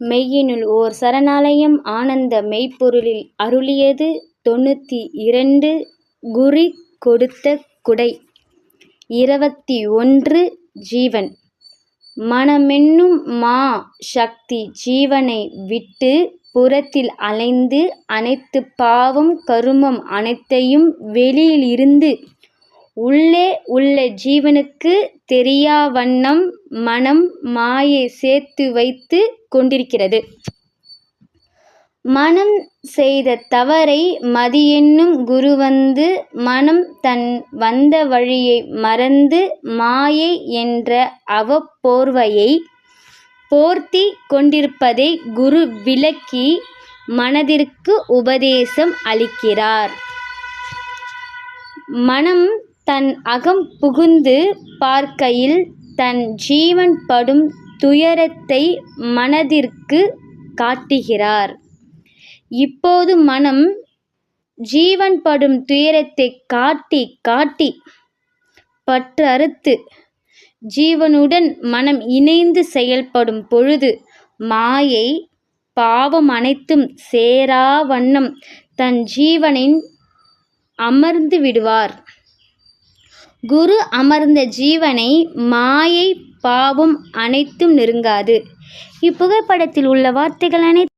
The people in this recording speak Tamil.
மெய்யினுள் ஓர் சரணாலயம் ஆனந்த மெய்ப்பொருளில் அருளியது தொண்ணூற்றி இரண்டு குறி கொடுத்த குடை. இருபத்தி ஒன்று ஜீவன். மனமென்னும் மா சக்தி ஜீவனை விட்டு புறத்தில் அலைந்து அனைத்து பாவம் கருமம் அனைத்தையும் வெளியில் இருந்து உள்ளே உள்ள ஜீவனுக்கு தெரியாவண்ணம் மனம் மாயை சேர்த்து வைத்து கொண்டிருக்கிறது. மனம் செய்த தவறை மதியென்னும் குரு வந்து மனம் தன் வந்த வழியை மறந்து மாயை என்ற அவப்போர்வையை போர்த்திக் கொண்டிருப்பதை குரு விளக்கி மனதிற்கு உபதேசம் அளிக்கிறார். மனம் தன் அகம் புகுந்து பார்க்கையில் தன் ஜீவன் படும் துயரத்தை மனதிற்கு காட்டுகிறார். இப்போது மனம் ஜீவன் படும் துயரத்தை காட்டி காட்டி பற்று அறுத்து ஜீவனுடன் மனம் இணைந்து செயல்படும் பொழுது மாயை பாவம் அனைத்தும் சேரா வண்ணம் தன் ஜீவனின் அமர்ந்து விடுவார். குரு அமர்ந்த ஜீவனை மாயை பாவம் அனைத்தும் நெருங்காது. இப்புகைப்படத்தில் உள்ள வார்த்தைகள் அனைத்தும்